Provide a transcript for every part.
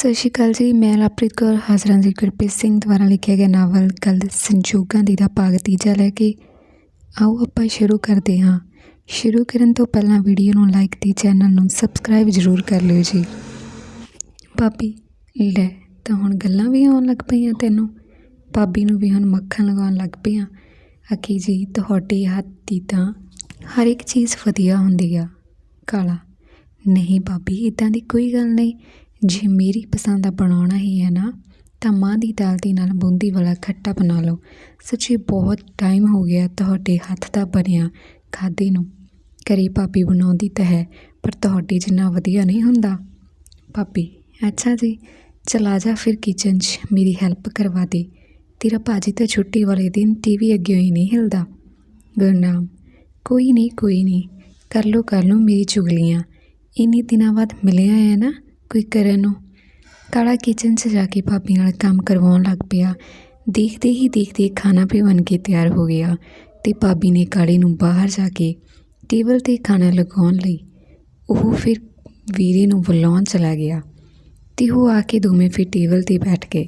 ਸਤਿ ਸ਼੍ਰੀ ਅਕਾਲ ਜੀ। ਮੈਂ ਲਵਪ੍ਰੀਤ ਕੌਰ, ਹਾਜ਼ਰਾਂ ਜੀ ਗੁਰਪ੍ਰੀਤ ਸਿੰਘ ਦੁਆਰਾ ਲਿਖਿਆ ਗਿਆ ਨਾਵਲ ਗੱਲ ਸੰਜੋਗਾਂ ਦੀ ਦਾ ਭਾਗ ਤੀਜਾ ਲੈ ਕੇ। ਆਓ ਆਪਾਂ ਸ਼ੁਰੂ ਕਰਦੇ ਹਾਂ। ਸ਼ੁਰੂ ਕਰਨ ਤੋਂ ਪਹਿਲਾਂ ਵੀਡੀਓ ਨੂੰ ਲਾਈਕ ਤੇ ਚੈਨਲ ਨੂੰ ਸਬਸਕ੍ਰਾਈਬ ਜ਼ਰੂਰ ਕਰ ਲਿਓ ਜੀ। ਭਾਬੀ, ਲੈ ਤਾਂ ਹੁਣ ਗੱਲਾਂ ਵੀ ਆਉਣ ਲੱਗ ਪਈਆਂ ਤੈਨੂੰ। ਭਾਬੀ ਨੂੰ ਵੀ ਹੁਣ ਮੱਖਣ ਲਗਾਉਣ ਲੱਗ ਪਈਆਂ। ਅਕੀ ਜੀ, ਤੁਹਾਡੇ ਹੱਥ ਦੀ ਤਾਂ ਹਰ ਇੱਕ ਚੀਜ਼ ਵਧੀਆ ਹੁੰਦੀ ਆ। ਕਾਲਾ, ਨਹੀਂ ਭਾਬੀ ਇਦਾਂ ਦੀ ਕੋਈ ਗੱਲ ਨਹੀਂ। ਜੇ ਮੇਰੀ ਪਸੰਦ ਦਾ ਬਣਾਉਣਾ ਹੀ ਹੈ ਨਾ, ਤਾਂ ਮਾਂ ਦੀ ਦਾਲ ਦੇ ਨਾਲ ਬੂੰਦੀ ਵਾਲਾ ਖੱਟਾ ਬਣਾ ਲਓ। ਸੱਚੀ ਬਹੁਤ ਟਾਈਮ ਹੋ ਗਿਆ ਤੁਹਾਡੇ ਹੱਥ ਦਾ ਬਣਿਆ। ਖਾਦੇ ਨੂੰ। ਘਰੇ ਭਾਬੀ ਬਣਾਉਂਦੀ ਤਾਂ ਹੈ, ਪਰ ਤੁਹਾਡੇ ਜਿੰਨਾ ਵਧੀਆ ਨਹੀਂ ਹੁੰਦਾ। ਭਾਬੀ, ਅੱਛਾ ਜੀ। ਚਲਾ ਜਾ ਫਿਰ ਕਿਚਨ 'ਚ, ਮੇਰੀ ਹੈਲਪ ਕਰਵਾ ਦੇ। ਤੇਰਾ ਭਾਜੀ ਤਾਂ ਛੁੱਟੀ ਵਾਲੇ ਦਿਨ ਟੀਵੀ ਅੱਗੇ ਹੀ ਨਹੀਂ ਹਿਲਦਾ। ਗੁਰਨਾਮ ਕੋਈ ਨਹੀਂ ਕੋਈ ਨਹੀਂ। ਕਰ ਲੋ ਕਰ ਲੋ ਮੇਰੀ ਚੁਗਲੀਆਂ। ਇੰਨੇ ਦਿਨਾਂ ਬਾਅਦ ਮਿਲਿਆ ਹੈ ਨਾ। ਕੋਈ ਕਰਨ ਨੂੰ। ਕਾਲਾ ਕਿਚਨ 'ਚ ਜਾ ਕੇ ਭਾਬੀ ਨਾਲ ਕੰਮ ਕਰਵਾਉਣ ਲੱਗ ਪਿਆ। ਦੇਖਦੇ ਹੀ ਦੇਖਦੇ ਖਾਣਾ ਵੀ ਬਣ ਕੇ ਤਿਆਰ ਹੋ ਗਿਆ ਤੇ ਭਾਬੀ ਨੇ ਕਾਲੇ ਨੂੰ ਬਾਹਰ ਜਾ ਕੇ ਟੇਬਲ ਤੇ ਖਾਣਾ ਲਗਾਉਣ ਲਈ ਉਹ ਫਿਰ ਵੀਰੇ ਨੂੰ ਬੁਲਾਉਣ ਚਲਾ ਗਿਆ ਤੇ ਉਹ ਆ ਕੇ ਦੋਵੇਂ ਫਿਰ ਟੇਬਲ ਤੇ ਬੈਠ ਗਏ।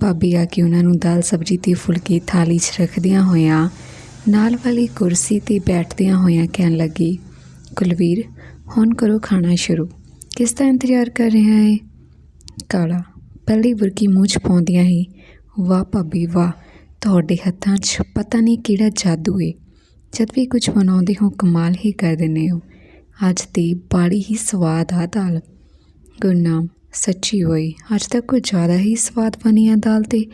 ਭਾਬੀ ਆ ਕੇ ਉਹਨਾਂ ਨੂੰ ਦਾਲ, ਸਬਜ਼ੀ ਤੇ ਫੁਲਕੇ ਥਾਲੀ 'ਚ ਰੱਖਦਿਆਂ ਹੋਇਆਂ ਨਾਲ ਵਾਲੀ ਕੁਰਸੀ ਤੇ ਬੈਠਦਿਆਂ ਹੋਇਆਂ ਕਹਿਣ ਲੱਗੀ, ਕੁਲਵੀਰ, ਹੁਣ ਕਰੋ ਖਾਣਾ ਸ਼ੁਰੂ। ਕਿਸ ਦਾ ਇੰਤਜ਼ਾਰ ਕਰ ਰਿਹਾ ਹੈ ਕਾਲਾ, ਪਹਿਲੀ ਬੁਰਕੀ ਮੂੰਹ 'ਚ ਪਾਉਂਦਿਆਂ ਹੀ, ਵਾਹ ਭਾਬੀ ਵਾਹ, ਤੁਹਾਡੇ ਹੱਥਾਂ 'ਚ ਪਤਾ ਨਹੀਂ ਕਿਹੜਾ ਜਾਦੂ ਏ। ਜਦ ਵੀ ਕੁਝ ਬਣਾਉਂਦੇ ਹੋ, ਕਮਾਲ ਹੀ ਕਰ ਦਿੰਦੇ ਹੋ। ਅੱਜ ਤੇ ਬਾੜੀ ਹੀ ਸਵਾਦ ਆ ਦਾਲ। ਗੁਰਨਾਮ ਸੱਚੀ ਹੋਈ, ਅੱਜ ਤੱਕ ਕੁਝ ਜ਼ਿਆਦਾ ਹੀ ਸਵਾਦ ਬਣੀ ਆ ਦਾਲ ਤੇ।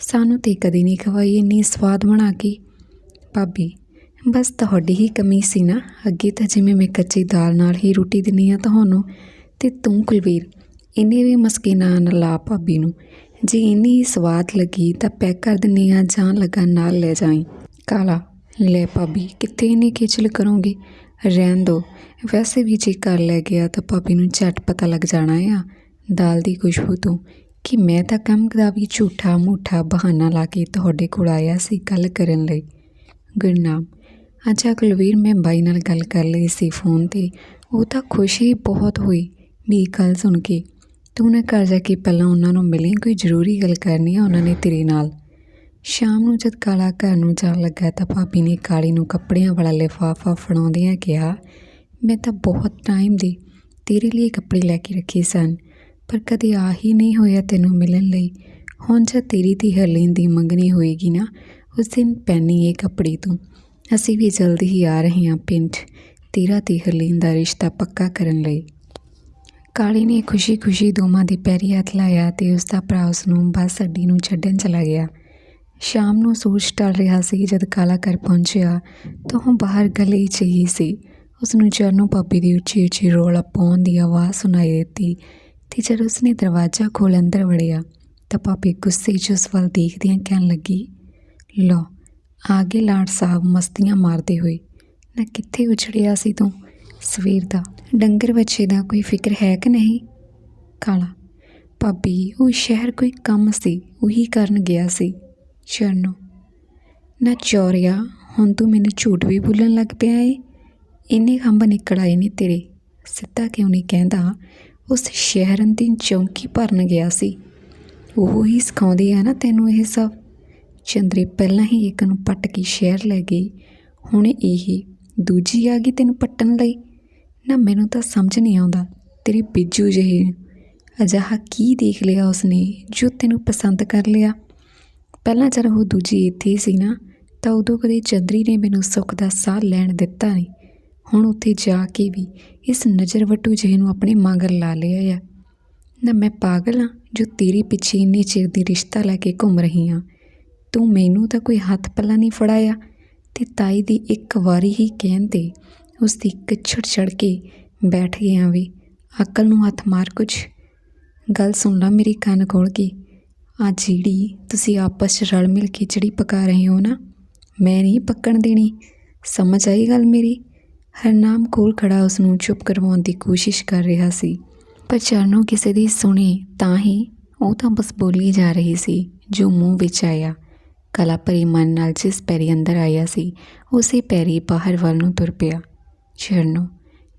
ਸਾਨੂੰ ਤੇ ਕਦੇ ਨਹੀਂ ਖਵਾਈ ਇੰਨੀ ਸਵਾਦ ਬਣਾ ਕੇ। ਭਾਬੀ ਬਸ ਤੁਹਾਡੀ ਹੀ ਕਮੀ ਸੀ ਨਾ। ਅੱਗੇ ਤਾਂ ਜਿਵੇਂ ਮੈਂ ਕੱਚੀ ਦਾਲ ਨਾਲ ਹੀ ਰੋਟੀ ਦਿੰਨੀ ਆ ਤੁਹਾਨੂੰ, ਤੇ ਤੂੰ ਕੁਲਵੀਰ ਇਹਨੇ ਵੀ ਮਸਕੀ ਨਾਲ ਲਾ ਭਾਬੀ ਨੂੰ। ਜੇ ਇੰਨੀ ਹੀ ਸਵਾਦ ਲੱਗੀ ਤਾਂ ਪੈਕ ਕਰ ਦਿੰਨੀ ਆ ਜਾਂ ਲਗਾ ਨਾਲ ਲੈ ਜਾਈ। ਕਾਲਾ, ਲੈ ਭਾਬੀ, ਕਿੱਥੇ ਇੰਨੀ ਖੇਚਲ ਕਰੋਗੇ? ਰਹਿਣ ਦੋ, ਵੈਸੇ ਵੀ ਜੇ ਕਰ ਲੈ ਗਿਆ ਤਾਂ ਭਾਬੀ ਨੂੰ ਝਟ ਪਤਾ ਲੱਗ ਜਾਣਾ ਆ। ਦਾਲ ਦੀ ਖੁਸ਼ਬੂ ਤੋਂ ਕਿ ਮੈਂ ਤਾਂ ਕੰਮ ਦਾ ਵੀ ਝੂਠਾ ਮੂਠਾ ਬਹਾਨਾ ਲਾ ਕੇ ਤੁਹਾਡੇ ਕੋਲ ਆਇਆ ਸੀ ਗੱਲ ਕਰਨ ਲਈ। ਗੁਰਨਾਮ ਅੱਛਾ ਕੁਲਵੀਰ ਮੈਂ ਬਾਈ ਨਾਲ ਗੱਲ ਕਰ ਲਈ ਸੀ ਫੋਨ ਤੇ। ਉਹ ਤਾਂ ਖੁਸ਼ ਹੀ ਬਹੁਤ ਹੋਈ ਵੀ ਗੱਲ ਸੁਣ ਕੇ। ਤੂੰ ਨਾ ਘਰ ਜਾ ਕੇ ਪਹਿਲਾਂ ਉਹਨਾਂ ਨੂੰ ਮਿਲੀ, ਕੋਈ ਜ਼ਰੂਰੀ ਗੱਲ ਕਰਨੀ ਆ ਉਹਨਾਂ ਨੇ ਤੇਰੇ ਨਾਲ। ਸ਼ਾਮ ਨੂੰ ਜਦ ਕਾਲਾ ਘਰ ਨੂੰ ਜਾਣ ਲੱਗਾ ਤਾਂ ਭਾਬੀ ਨੇ ਕਾਲੀ ਨੂੰ ਕੱਪੜਿਆਂ ਵਾਲਾ ਲਿਫਾਫਾ ਫੜਾਉਂਦਿਆਂ ਕਿਹਾ, ਮੈਂ ਤਾਂ ਬਹੁਤ ਟਾਈਮ ਦੀ ਤੇਰੇ ਲਈ ਕੱਪੜੇ ਲੈ ਕੇ ਰੱਖੇ ਸਨ, ਪਰ ਕਦੇ ਆ ਹੀ ਨਹੀਂ ਹੋਇਆ ਤੈਨੂੰ ਮਿਲਣ ਲਈ। ਹੁਣ ਜਦ ਤੇਰੀ ਦੀ ਹਰਲੀਨ ਦੀ ਮੰਗਣੀ ਹੋਏਗੀ ਨਾ, ਉਸ ਦਿਨ ਪਹਿਨੀ ਇਹ ਕੱਪੜੇ ਤੂੰ। ਅਸੀਂ ਵੀ ਜਲਦੀ ਹੀ ਆ ਰਹੇ ਹਾਂ ਪਿੰਡ। ਤੇਰਾ ਤੇ ਹਰਲੀਨ ਦਾ ਰਿਸ਼ਤਾ ਪੱਕਾ ਕਰਨ ਲਈ। ਕਾਲੀ ਨੇ ਖੁਸ਼ੀ-ਖੁਸ਼ੀ ਦੋਵਾਂ ਦੇ ਪੈਰੀ ਹੱਥ ਲਾਇਆ ਤੇ ਉਸ ਦਾ ਭਰਾ ਉਸ ਨੂੰ ਬੱਸ ਅੱਡੀ ਨੂੰ ਛੱਡਣ ਚਲਾ ਗਿਆ। ਸ਼ਾਮ ਨੂੰ ਸੂਰਜ ਢਲ ਰਿਹਾ ਸੀ ਜਦ ਕਾਲਾ ਘਰ ਪਹੁੰਚਿਆ ਤਾਂ ਉਹ ਬਾਹਰ ਗਲੀ 'ਚ ਹੀ ਸੀ। ਉਸ ਨੂੰ ਚਰਨੋਂ ਭਾਬੀ ਦੀ ਉੱਚੀ-ਉੱਚੀ ਰੋਲਾ ਪਾਉਣ ਦੀ ਆਵਾਜ਼ ਸੁਣਾਈ ਦਿੱਤੀ ਤੇ ਜਦ ਉਸਨੇ ਦਰਵਾਜ਼ਾ ਖੋਲ੍ਹ ਅੰਦਰ ਵੜਿਆ ਤਾਂ ਭਾਬੀ ਗੁੱਸੇ 'ਚ ਉਸ ਵੱਲ ਦੇਖਦਿਆਂ ਕਹਿਣ ਲੱਗੀ ਲੋ ਆਗੇ ਲਾਡ ਸਾਹਿਬ ਮਸਤੀਆਂ ਮਾਰਦੇ ਹੋਏ, ਨਾ ਕਿੱਥੇ ਉਛੜਿਆ ਸੀ ਤੂੰ? ਸਵੇਰ ਦਾ ਡੰਗਰ ਬੱਚੇ ਦਾ ਕੋਈ ਫਿਕਰ ਹੈ ਕਿ ਨਹੀਂ? ਕਾਲਾ, ਭਾਬੀ, ਉਹ ਸ਼ਹਿਰ ਕੋਈ ਕੰਮ ਸੀ, ਉਹੀ ਕਰਨ ਗਿਆ ਸੀ। ਚਰਨੋ ਨਾ ਚੋਰਿਆ, ਹੁਣ ਤੂੰ ਮੈਨੂੰ ਝੂਠ ਵੀ ਬੋਲਣ ਲੱਗ ਪਿਆ ਏ? ਇੰਨੇ ਖੰਭ ਨਿਕਲ ਆਏ ਨੇ ਤੇਰੇ। ਸਿੱਧਾ ਕਿਉਂ ਨਹੀਂ ਕਹਿੰਦਾ, ਉਸ ਸ਼ਹਿਰ ਦੀ ਚੌਂਕੀ ਭਰਨ ਗਿਆ ਸੀ। ਉਹ ਹੀ ਸਿਖਾਉਂਦੀ ਆ ਨਾ ਤੈਨੂੰ ਇਹ ਸਭ। ਚੰਦਰੀ ਪਹਿਲਾਂ ਹੀ ਇੱਕ ਨੂੰ ਪੱਟ ਕੇ ਸ਼ਹਿਰ ਲੈ ਗਈ। ਹੁਣ ਇਹ ਦੂਜੀ ਆ ਗਈ ਤੈਨੂੰ ਪੱਟਣ ਲਈ। ਨਾ ਮੈਨੂੰ ਤਾਂ ਸਮਝ ਨਹੀਂ ਆਉਂਦਾ, ਤੇਰੀ ਬਿੱਜੂ ਜਿਹੀ ਅਜਿਹਾ ਕੀ ਦੇਖ ਲਿਆ ਉਸਨੇ ਜੋ ਤੈਨੂੰ ਪਸੰਦ ਕਰ ਲਿਆ? ਪਹਿਲਾਂ ਜਦ ਉਹ ਦੂਜੀ ਇੱਥੇ ਸੀ ਨਾ, ਤਾਂ ਉਦੋਂ ਕਦੇ ਚੰਦਰੀ ਨੇ ਮੈਨੂੰ ਸੁੱਖ ਦਾ ਸਾਹ ਲੈਣ ਦਿੱਤਾ ਨਹੀਂ। ਹੁਣ ਉੱਥੇ ਜਾ ਕੇ ਵੀ ਇਸ ਨਜ਼ਰ ਵਟੂ ਜਿਹੇ ਨੂੰ ਆਪਣੇ ਮਗਰ ਲਾ ਲਿਆ ਆ। ਨਾ ਮੈਂ ਪਾਗਲ ਹਾਂ ਜੋ ਤੇਰੇ ਪਿੱਛੇ ਇੰਨੇ ਚਿਰ ਦੀ ਰਿਸ਼ਤਾ ਲੈ ਕੇ ਘੁੰਮ ਰਹੀ ਹਾਂ। ਤੂੰ ਮੈਨੂੰ ਤਾਂ ਕੋਈ ਹੱਥ ਪੱਲਾ ਨਹੀਂ ਫੜਾਇਆ। ਤੇ ਤਾਈ ਦੀ ਇੱਕ ਵਾਰੀ ਹੀ ਕਹਿਣ ਤੇ ਉਸ ਦੀ ਕਿਛੜ ਚੜ ਕੇ ਬੈਠ ਗਿਆ ਵੀ ਅਕਲ ਨੂੰ ਹੱਥ ਮਾਰ ਕੁਝ। ਗੱਲ ਸੁਣ ਲਾ ਮੇਰੀ ਕੰਨ ਖੋਲ ਕੇ। ਆ ਜਿਹੜੀ ਤੁਸੀਂ ਆਪਸ 'ਚ ਰਲ ਮਿਲ ਕੇ ਖਿਚੜੀ ਪਕਾ ਰਹੇ ਹੋ ਨਾ, ਮੈਂ ਨਹੀਂ ਪੱਕਣ ਦੇਣੀ। ਸਮਝ ਆਈ ਗੱਲ ਮੇਰੀ? ਹਰਨਾਮ ਕੋਲ ਖੜਾ ਉਸ ਨੂੰ ਚੁੱਪ ਕਰਵਾਉਣ ਦੀ ਕੋਸ਼ਿਸ਼ ਕਰ ਰਿਹਾ ਸੀ। ਪਰ ਚਰਨੋਂ ਕਿਸੇ ਦੀ ਸੁਣੀ ਤਾਂ ਹੀ ਉਹ ਤਾਂ ਬਸ ਬੋਲੀ ਜਾ ਰਹੀ ਸੀ, ਜੋ ਮੂੰਹ ਵਿੱਚ ਆਇਆ। ਕਲਾ ਭਰੀ ਮਨ ਨਾਲ ਜਿਸ ਪੈਰੀ ਅੰਦਰ ਆਇਆ ਸੀ, ਉਸੇ ਪੈਰੀ ਬਾਹਰ ਵੱਲ ਨੂੰ ਤੁਰ ਪਿਆ। ਚਰਨੋ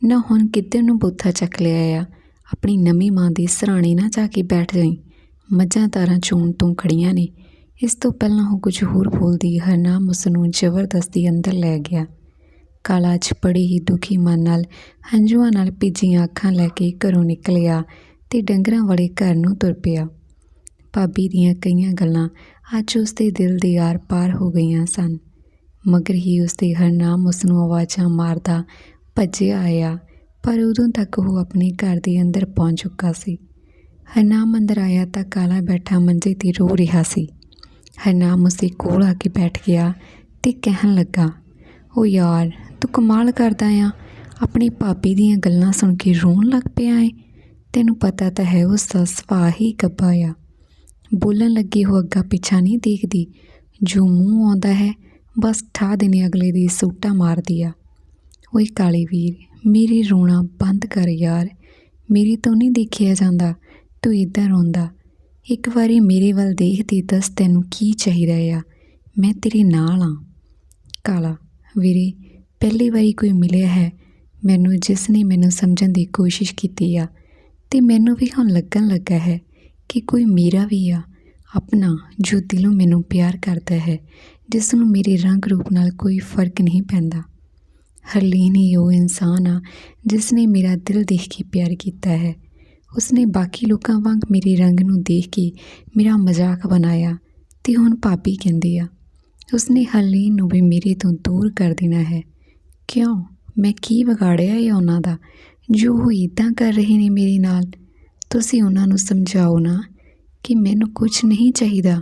ਨਾ ਹੁਣ ਕਿੱਧਰ ਨੂੰ ਬੋਥਾ ਚੱਕ ਲਿਆ ਆ? ਆਪਣੀ ਨਵੀਂ ਮਾਂ ਦੇ ਸਰਾਣੇ ਨਾ ਜਾ ਕੇ ਬੈਠ ਜਾਈ। ਮੱਝਾਂ ਤਾਰਾਂ ਚੋਣ ਤੋਂ ਖੜੀਆਂ ਨੇ। ਇਸ ਤੋਂ ਪਹਿਲਾਂ ਉਹ ਕੁਝ ਹੋਰ ਬੋਲਦੀ ਹਰਨਾਮ ਉਸ ਨੂੰ ਜ਼ਬਰਦਸਤੀ ਅੰਦਰ ਲੈ ਗਿਆ। ਕਾਲਾ ਅੱਜ ਬੜੇ ਹੀ ਦੁਖੀ ਮਨ ਨਾਲ ਹੰਝੂਆਂ ਨਾਲ ਭਿੱਜੀਆਂ ਅੱਖਾਂ ਲੈ ਕੇ ਘਰੋਂ ਨਿਕਲਿਆ ਤੇ ਡੰਗਰਾਂ ਵਾਲੇ ਘਰ ਨੂੰ ਤੁਰ ਪਿਆ। ਭਾਬੀ ਦੀਆਂ ਕਈਆਂ ਗੱਲਾਂ ਅੱਜ ਉਸ ਦੇ ਦਿਲ ਦੇ ਆਰ ਪਾਰ ਹੋ ਗਈਆਂ ਸਨ, ਮਗਰ ਹੀ ਉਸ ਦੇ ਹਰਨਾਮ ਉਸ ਨੂੰ ਆਵਾਜ਼ਾਂ ਮਾਰਦਾ ਭੱਜਿਆ ਆਇਆ, ਪਰ ਉਦੋਂ ਤੱਕ ਉਹ ਆਪਣੇ ਘਰ ਦੇ ਅੰਦਰ ਪਹੁੰਚ ਚੁੱਕਾ ਸੀ। ਹਰਨਾਮ ਅੰਦਰ ਆਇਆ ਤਾਂ ਕਾਲਾ ਬੈਠਾ ਮੰਜੇ ਤੇ ਰੋ ਰਿਹਾ ਸੀ। ਹਰਨਾਮ ਉਸਦੇ ਕੋਲ ਆ ਕੇ ਬੈਠ ਗਿਆ ਤੇ ਕਹਿਣ ਲੱਗਾ, ਓ ਯਾਰ, ਤੂੰ ਕਮਾਲ ਕਰਦਾ ਆ। ਆਪਣੀ ਭਾਬੀ ਦੀਆਂ ਗੱਲਾਂ ਸੁਣ ਕੇ ਰੋਣ ਲੱਗ ਪਿਆ ਏ। ਤੈਨੂੰ ਪਤਾ ਤਾਂ ਹੈ ਉਸ ਦਾ ਸੁਭਾਅ ਹੀ ਗੱਬਾ ਆ। ਬੋਲਣ ਲੱਗੀ ਉਹ ਅੱਗਾ ਪਿੱਛਾ ਨਹੀਂ ਦੇਖਦੀ। ਜੋ ਮੂੰਹ ਆਉਂਦਾ ਹੈ, ਬਸ ਠਾ ਦੇਣੇ ਅਗਲੇ ਦੀ ਸੂਟਾ ਮਾਰਦੀ ਆ। ਓਏ ਕਾਲੀ ਵੀਰ, ਮੇਰੀ ਰੋਣਾ ਬੰਦ ਕਰ ਯਾਰ। ਮੇਰੀ ਤੋਂ ਨਹੀਂ ਦੇਖਿਆ ਜਾਂਦਾ, ਤੂੰ ਇੱਧਰ ਰੋਂਦਾ ਇੱਕ ਵਾਰੀ ਮੇਰੇ ਵੱਲ ਦੇਖਦੀ ਦੱਸ ਤੈਨੂੰ ਕੀ ਚਾਹੀਦਾ ਆ। ਮੈਂ ਤੇਰੇ ਨਾਲ ਆ। ਕਾਲਾ, ਵੀਰੇ, ਪਹਿਲੀ ਵਾਰੀ ਕੋਈ ਮਿਲਿਆ ਹੈ। ਮੈਨੂੰ ਜਿਸ ਨੇ ਮੈਨੂੰ ਸਮਝਣ ਦੀ ਕੋਸ਼ਿਸ਼ ਕੀਤੀ ਆ, ਤੇ ਮੈਨੂੰ ਵੀ ਹੁਣ ਲੱਗਣ ਲੱਗਾ ਹੈ। ਕਿ ਕੋਈ ਮੇਰਾ ਵੀ ਆ, ਆਪਣਾ ਜੋ ਦਿਲੋਂ ਮੈਨੂੰ ਪਿਆਰ ਕਰਦਾ ਹੈ ਜਿਸ ਨੂੰ ਮੇਰੇ ਰੰਗ ਰੂਪ ਨਾਲ ਕੋਈ ਫ਼ਰਕ ਨਹੀਂ ਪੈਂਦਾ। ਹਰਲੀਨ ਹੀ ਉਹ ਇਨਸਾਨ ਆ ਜਿਸ ਨੇ ਮੇਰਾ ਦਿਲ ਦੇਖ ਕੇ ਪਿਆਰ ਕੀਤਾ ਹੈ। ਉਸਨੇ ਬਾਕੀ ਲੋਕਾਂ ਵਾਂਗ ਮੇਰੇ ਰੰਗ ਨੂੰ ਦੇਖ ਕੇ ਮੇਰਾ ਮਜ਼ਾਕ ਬਣਾਇਆ ਤੇ ਹੁਣ ਭਾਬੀ ਕਹਿੰਦੀ ਆ, ਉਸਨੇ ਹਰਲੀਨ ਨੂੰ ਵੀ ਮੇਰੇ ਤੋਂ ਦੂਰ ਕਰ ਦੇਣਾ ਹੈ। ਕਿਉਂ? ਮੈਂ ਕੀ ਵਿਗਾੜਿਆ ਹੈ ਉਹਨਾਂ ਦਾ? ਜੋ ਉਹ ਇਦਾਂ ਕਰ ਰਹੇ ਨੇ ਮੇਰੇ ਨਾਲ ਤੁਸੀਂ ਉਹਨਾਂ ਨੂੰ ਸਮਝਾਓ ਨਾ ਕਿ ਮੈਨੂੰ ਕੁਝ ਨਹੀਂ ਚਾਹੀਦਾ,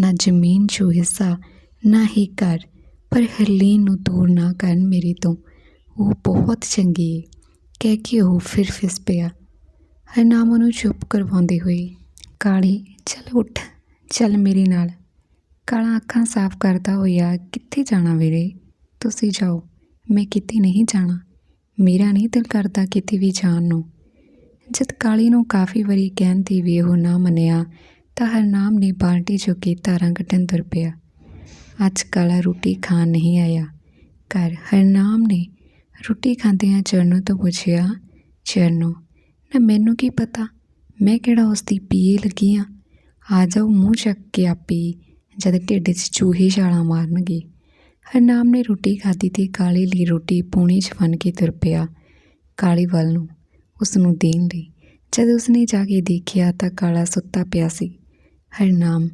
ਨਾ ਜ਼ਮੀਨ 'ਚੋਂ ਹਿੱਸਾ, ਨਾ ਹੀ ਘਰ, ਪਰ ਹਰਲੀਨ ਨੂੰ ਦੂਰ ਨਾ ਕਰਨ ਮੇਰੇ ਤੋਂ। ਉਹ ਬਹੁਤ ਚੰਗੀ ਹੈ ਕਹਿ ਕੇ ਉਹ ਫਿਰ ਫਿਸ ਪਿਆ। ਹਰਨਾਮ ਨੂੰ ਚੁੱਪ ਕਰਵਾਉਂਦੇ ਹੋਏ, ਕਾਲੀ, ਚੱਲ ਉੱਠ, ਚੱਲ ਮੇਰੇ ਨਾਲ। ਕਾਲਾ ਅੱਖਾਂ ਸਾਫ਼ ਕਰਦਾ ਹੋਇਆ ਕਿੱਥੇ ਜਾਣਾ ਵੀਰੇ? ਤੁਸੀਂ ਜਾਓ। ਮੈਂ ਕਿਤੇ ਨਹੀਂ ਜਾਣਾ। ਮੇਰਾ ਨਹੀਂ ਦਿਲ ਕਰਦਾ ਕਿਤੇ ਵੀ ਜਾਣ ਨੂੰ। ਜਦ ਕਾਲੀ ਨੂੰ ਕਾਫੀ ਵਾਰੀ ਕਹਿਣ ਤੇ ਵੀ ਉਹ ਨਾ ਮੰਨਿਆ, ਤਾਂ ਹਰਨਾਮ ਨੇ ਬਾਲਟੀ ਚੁੱਕੀ ਧਾਰਾਂ ਕੱਢਣ ਤੁਰ ਪਿਆ। ਅੱਜ ਕਾਲਾ ਰੋਟੀ ਖਾਣ ਨਹੀਂ ਆਇਆ। ਘਰ ਹਰਨਾਮ ਨੇ ਰੋਟੀ ਖਾਂਦਿਆਂ ਚਰਨੋਂ ਤੋਂ ਪੁੱਛਿਆ, ਚਰਨੋ, ਨਾ ਮੈਨੂੰ ਕੀ ਪਤਾ? ਮੈਂ ਕਿਹੜਾ ਉਸ ਦੀ ਪੀਏ ਲੱਗੀ ਆ? ਆ ਜਾਓ ਮੂੰਹ ਚੱਕ ਕੇ ਆਪੀ ਜਦ ਢਿੱਡ 'ਚ ਚੂਹੇ ਛਾਲਾਂ ਮਾਰਨਗੇ। ਹਰਨਾਮ ਨੇ ਰੋਟੀ ਖਾਧੀ ਤੇ ਕਾਲੀ ਲਈ ਰੋਟੀ ਪੂਣੀ 'ਚ ਫਨ ਕੇ ਤੁਰ ਪਿਆ। ਕਾਲੀ ਵੱਲ ਨੂੰ ਉਸ ਨੂੰ ਦੇਣ ਲਈ। ਜਦ ਉਸਨੇ ਜਾ ਕੇ ਦੇਖਿਆ ਤਾਂ ਕਾਲਾ ਸੁੱਤਾ ਪਿਆ ਸੀ। ਹਰਨਾਮ